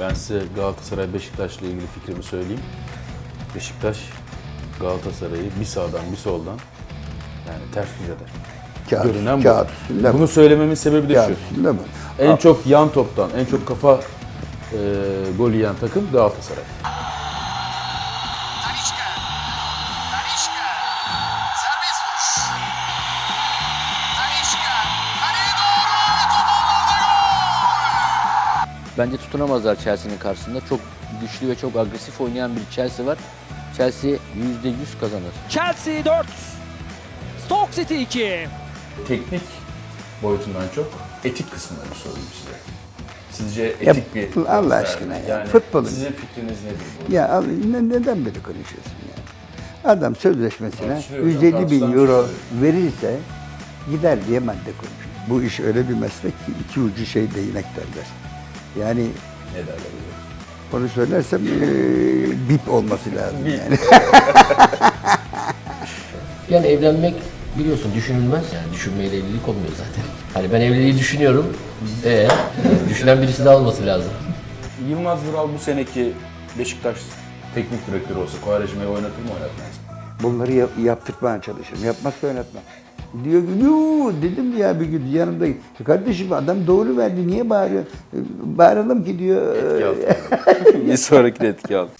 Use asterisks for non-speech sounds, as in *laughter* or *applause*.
Ben size Galatasaray Beşiktaş'la ilgili fikrimi söyleyeyim. Beşiktaş Galatasaray'ı bir sağdan bir soldan yani ters düz eder. Kağıt, Görünen bu. kağıt üstünde mi? Bunu söylememin sebebi de Kağıt şu. üstünde mi? En çok yan toptan, en çok kafa e, gol yiyen takım Galatasaray. Bence tutunamazlar Chelsea'nin karşısında. Çok güçlü ve çok agresif oynayan bir Chelsea var. Chelsea %100 kazanır. Chelsea 4. Stoke City 2. Teknik boyutundan çok etik kısımlarını sorayım size. Sizce Ya, etik bir Allah aşkına ya, Yani futbolun- Sizin fikriniz nedir bu? Ya ne, neden böyle konuşuyorsun ya? Adam sözleşmesine Tartışılıyor 150 hocam, bin euro şey. verirse gider diye madde konuşuyor. Bu iş öyle bir meslek ki iki ucu şey değnek derler. Yani Ne derler böyle? onu söylersem eee, bip olması lazım yani. *laughs* Yani evlenmek biliyorsun düşünülmez. Yani düşünmeyle evlilik olmuyor zaten. Hani ben evliliği düşünüyorum. Ee, düşünen birisi daha olması lazım. Yılmaz Vural bu seneki Beşiktaş teknik direktörü olsa Quaresma'yı oynatır mı oynatmaz mı? Bunları yap- yaptırmaya çalışırım. Yapmazsa oynatmam. Diyor ki dedim ya bir gün yanımda. "Ya Kardeşim adam doğru verdi niye bağırıyor? E, Bağıralım ki diyor. *laughs* Bir sonraki etki aldı.